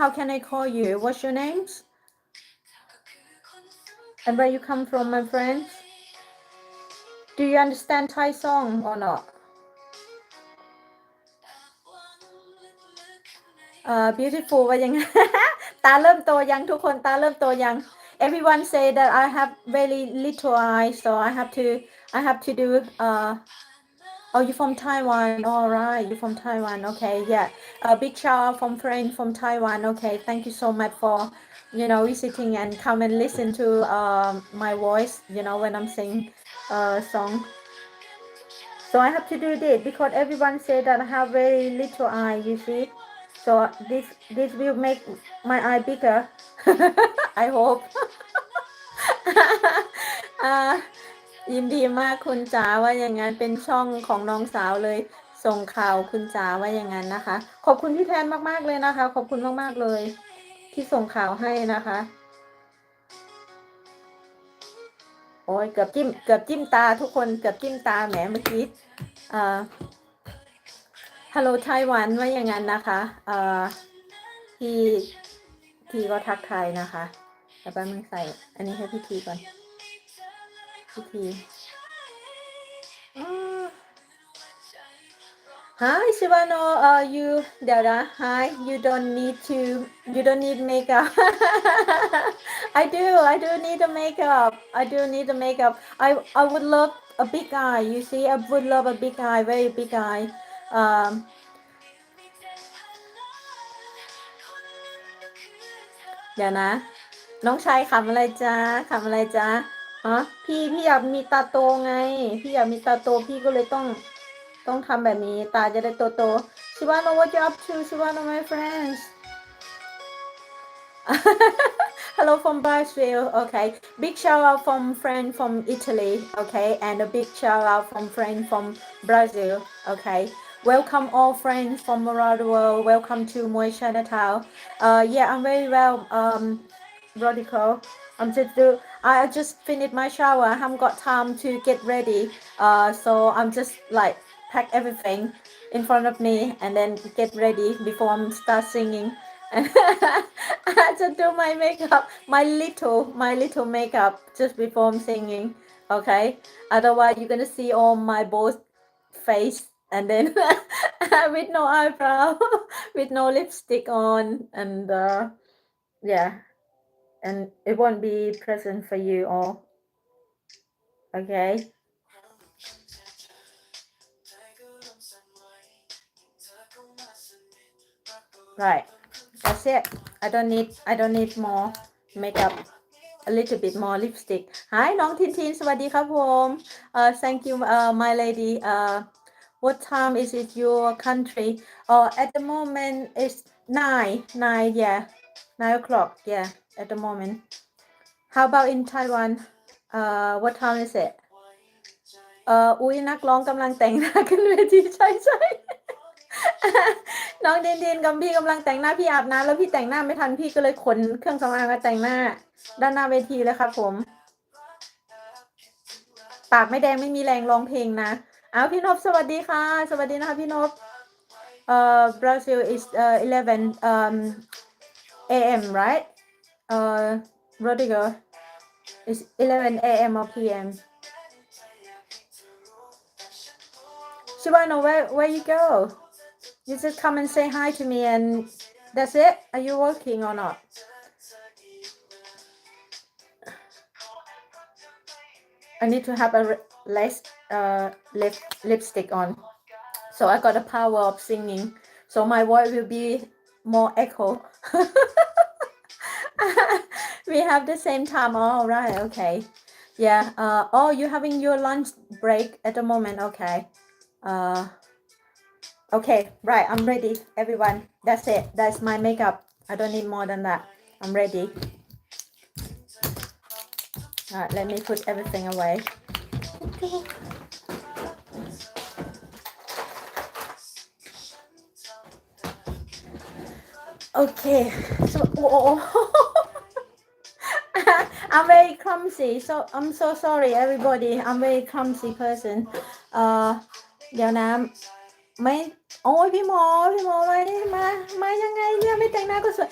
how can I call you what's your names and where you come from my friends do you understand Thai song or not เอ่อ beautiful ว่ายังไง ตาเริ่มโตยังทุกคนตาเริ่มโตยัง everyone say that I have very little eyes so I have to I have to do uh oh you're from Taiwan. All right you're from Taiwan. Okay yeah. A big shout out from friend from Taiwan. Okay thank you so much for you know visiting and come and listen to um my voice you know when I'm singing uh song. So I have to do this because everyone say that I have very little eye you see. So this this will make my eye bigger. I hope. อ่า ยินดีมากคุณจ๋าว่าอย่างนั้นเป็นช่องของน้องสาวเลย ส่งข่าวคุณจ๋าว่าอย่างนั้นนะคะ ขอบคุณพี่แทนมากๆเลยนะคะ ขอบคุณมากๆเลย ที่ส่งข่าวให้นะคะ โอ้ยเกือบจิ้มเกือบจิ้มตาทุกคนเกือบจิ้มตาแหมเมื่อกี้อ่าฮัลโหลไต้หวันว่าอย่างนั้นนะคะเอ่อพี่ทีก็ทักทายนะคะแต่แป๊บนึงใส่ อันนี้ให้พี่ทีก่อน พี่ทีอ่า Hi Shivano uh you เดี๋ยวนะ Hi you don't need to you don't need makeup I do I do need a makeup I do need a makeup I I would love a big eye you see I would love a big eye very big eye um เดี๋ยวนะ น้องชายขำอะไรจ้าขำอะไรจ้า ฮะพี่พี่อยากมีตาโตไง พี่อยากมีตาโตพี่ก็เลยต้อง ต้องทำแบบนี้ ตาจะได้โตโตชิวา know what you up to ชิวา know my friends Hello from Brazil okay big shout out from friend from Italy okay and a big shout out from friend from Brazil okay welcome all friends from around the world welcome to Moy Chinatown uh yeah I'm very well um radical I'm just do I just finished my shower I haven't got time to get ready uh so I'm just like pack everything in front of me and then get ready before I'm start singing. And I just do my makeup, my little, my little makeup just before I'm singing. Okay. Otherwise, you're gonna see all my both face and then with no eyebrow, with no lipstick on, and uh, yeah, and it won't be present for you all. Okay. Right. That's it. I don't need I don't need more makeup. A little bit more lipstick. Hi น้องทินทินสวัสดีครับผม Uh thank you uh my lady uh what time is it your country? Oh at the moment it's nine nine yeah nine o'clock yeah at the moment. How about in Taiwan? Uh what time is it? เอออุ้ยนักร้องกำลังแต่งหน้าขึ้นเวทีใช่ใช่น้องเดนเดนกับพี่กำลังแต่งหน้าพี่อาบน้ำแล้วพี่แต่งหน้าไม่ทันพี่ก็เลยขนเครื่องสำอางมาแต่งหน้า ด้านหน้าเวทีเลยครับผม ปากไม่แดงไม่มีแรงร้องเพลงนะเอาพี่นพสวัสดีค่ะ สวัสดีนะคะพี่นพเอ่อ Brazil is uh 11 um a.m. right Uh, Rodrigo, it's 11 a.m. or p.m. Shivano, where, where you go? You just come and say hi to me and that's it? Are you working or not? I need to have a less uh, lip, lipstick on. So I got the power of singing. So my voice will be more echo. we have the same time. All right, okay. Yeah. Uh oh you're having your lunch break at the moment, okay. Uh Okay, right, I'm ready, everyone. That's it. That's my makeup. I don't need more than that. I'm ready. Alright, let me put everything away. Okay, so oh, I'm very clumsy. So I'm so sorry, everybody. I'm very clumsy person. Uh, เดี๋ยวนะ ไม่ โอ้ยพี่หมอ พี่หมอมาดิมา มายังไงเนี่ยไม่แต่งหน้าก็สวย